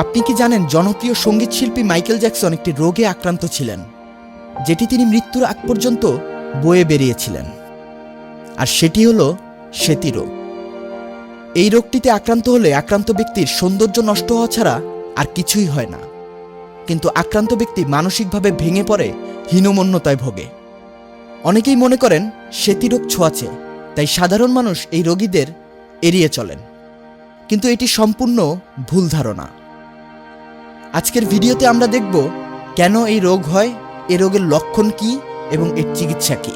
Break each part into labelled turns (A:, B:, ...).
A: আপনি কি জানেন জনপ্রিয় সংগীত শিল্পী মাইকেল জ্যাকসন একটি রোগে আক্রান্ত ছিলেন, যেটি তিনি মৃত্যুর আগ পর্যন্ত বয়ে বেরিয়েছিলেন। আর সেটি হলো সেতি রোগ। এই রোগটিতে আক্রান্ত হলে আক্রান্ত ব্যক্তির সৌন্দর্য নষ্ট হওয়া ছাড়া আর কিছুই হয় না। কিন্তু আক্রান্ত ব্যক্তি মানসিকভাবে ভেঙে পড়ে, হীনমন্যতায় ভোগে। অনেকেই মনে করেন সেতি রোগ ছোঁয়াচে, তাই সাধারণ মানুষ এই রোগীদের এড়িয়ে চলেন। কিন্তু এটি সম্পূর্ণ ভুল ধারণা। আজকের ভিডিওতে আমরা দেখব কেন এই রোগ হয়, এ রোগের লক্ষণ কি এবং এর চিকিৎসা কী।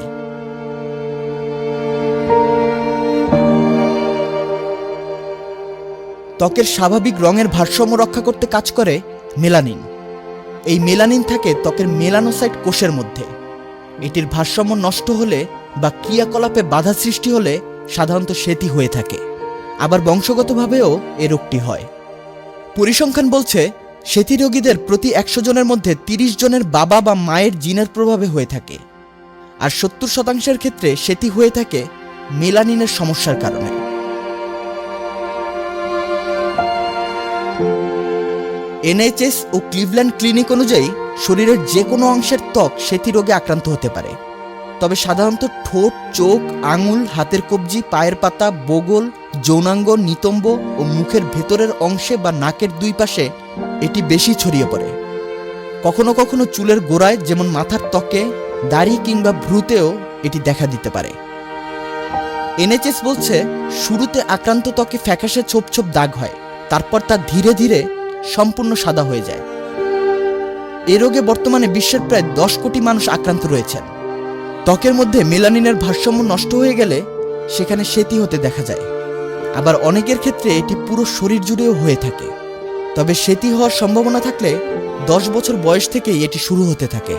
A: ত্বকের স্বাভাবিক রঙের ভারসাম্য রক্ষা করতে কাজ করে মেলানিন। এই মেলানিন থাকে ত্বকের মেলানোসাইট কোষের মধ্যে। এটির ভারসাম্য নষ্ট হলে বা ক্রিয়াকলাপে বাধা সৃষ্টি হলে সাধারণত সেতি হয়ে থাকে। আবার বংশগতভাবেও এ রোগটি হয়। পরিসংখ্যান বলছে সেতি রোগীদের প্রতি একশো জনের মধ্যে তিরিশ জনের বাবা বা মায়ের জিনের প্রভাবে হয়ে থাকে। আর সত্তর শতাংশের ক্ষেত্রে সেতি হয়ে থাকে মেলানিনের সমস্যার কারণে। এনএইচএস ও ক্লিভল্যান্ড ক্লিনিক অনুযায়ী শরীরের যে কোনো অংশের ত্বক সেতি রোগে আক্রান্ত হতে পারে। তবে সাধারণত ঠোঁট, চোখ, আঙুল, হাতের কবজি, পায়ের পাতা, বগল, যৌনাঙ্গ, নিতম্ব ও মুখের ভেতরের অংশে বা নাকের দুই পাশে এটি বেশি ছড়িয়ে পড়ে। কখনো কখনো চুলের গোড়ায় যেমন মাথার ত্বকে, দাড়ি কিংবা ভ্রুতেও এটি দেখা দিতে পারে। এনএচএস বলছে, শুরুতে আক্রান্ত ত্বকে ফ্যাকাশে ছোপ ছোপ দাগ হয়, তারপর তা ধীরে ধীরে সম্পূর্ণ সাদা হয়ে যায়। এ রোগে বর্তমানে বিশ্বের প্রায় দশ কোটি মানুষ আক্রান্ত রয়েছেন। ত্বকের মধ্যে মেলানিনের ভারসাম্য নষ্ট হয়ে গেলে সেখানে সেতি হতে দেখা যায়। আবার অনেকের ক্ষেত্রে এটি পুরো শরীর জুড়েও হয়ে থাকে। তবে সেতি হওয়ার সম্ভাবনা থাকলে দশ বছর বয়স থেকেই এটি শুরু হতে থাকে।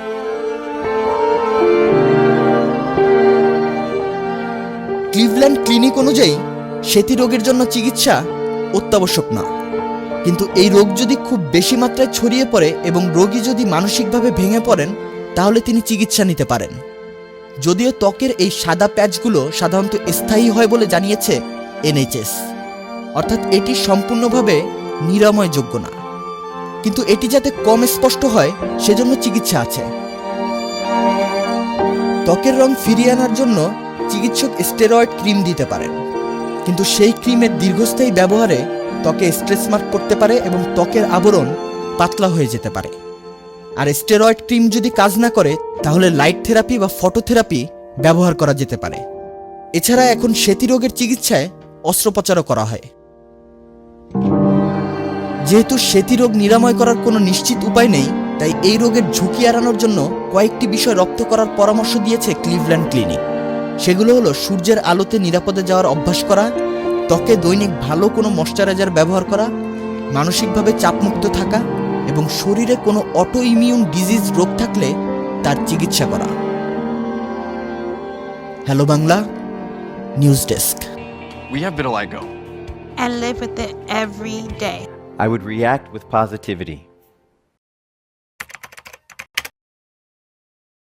A: ক্লিভল্যান্ড ক্লিনিক অনুযায়ী সেতি রোগের জন্য চিকিৎসা অত্যাবশ্যক না। কিন্তু এই রোগ যদি খুব বেশি মাত্রায় ছড়িয়ে পড়ে এবং রোগী যদি মানসিকভাবে ভেঙে পড়েন, তাহলে তিনি চিকিৎসা নিতে পারেন। যদিও ত্বকের এই সাদা প্যাচগুলো সাধারণত স্থায়ী হয় বলে জানিয়েছে এনএইচএস। অর্থাৎ এটি সম্পূর্ণভাবে নিরাময়যোগ্য না। কিন্তু এটি যাতে কম স্পষ্ট হয়, সেজন্য চিকিৎসা আছে। ত্বকের রং ফিরিয়ে আনার জন্য চিকিৎসক স্টেরয়েড ক্রিম দিতে পারেন। কিন্তু সেই ক্রিমের দীর্ঘস্থায়ী ব্যবহারে ত্বকে স্ট্রেস মার্ক করতে পারে এবং ত্বকের আবরণ পাতলা হয়ে যেতে পারে। আর স্টেরয়েড ক্রিম যদি কাজ না করে, তাহলে লাইট থেরাপি বা ফটোথেরাপি ব্যবহার করা যেতে পারে। এছাড়া এখন সেতি রোগের চিকিৎসায় অস্ত্রোপচারও করা হয়। যেহেতু সেতি রোগ নিরাময় করার কোনো নিশ্চিত উপায় নেই তাই এই রোগের ঝুঁকি এড়ানোর জন্য কয়েকটি বিষয় রপ্ত করার পরামর্শ দিয়েছে ক্লিভল্যান্ড ক্লিনিক সেগুলো হলো সূর্যের আলোতে নিরাপদে যাওয়ার অভ্যাস করা ত্বকে দৈনিক ভালো কোনো ময়শ্চারাইজার ব্যবহার করা মানসিকভাবে চাপমুক্ত থাকা এবং শরীরে কোনো অটো ইমিউন ডিজিজ রোগ থাকলে তার চিকিৎসা করা hello Bangla news desk
B: We have vitiligo.
C: and live with it every day.
D: I would react with positivity.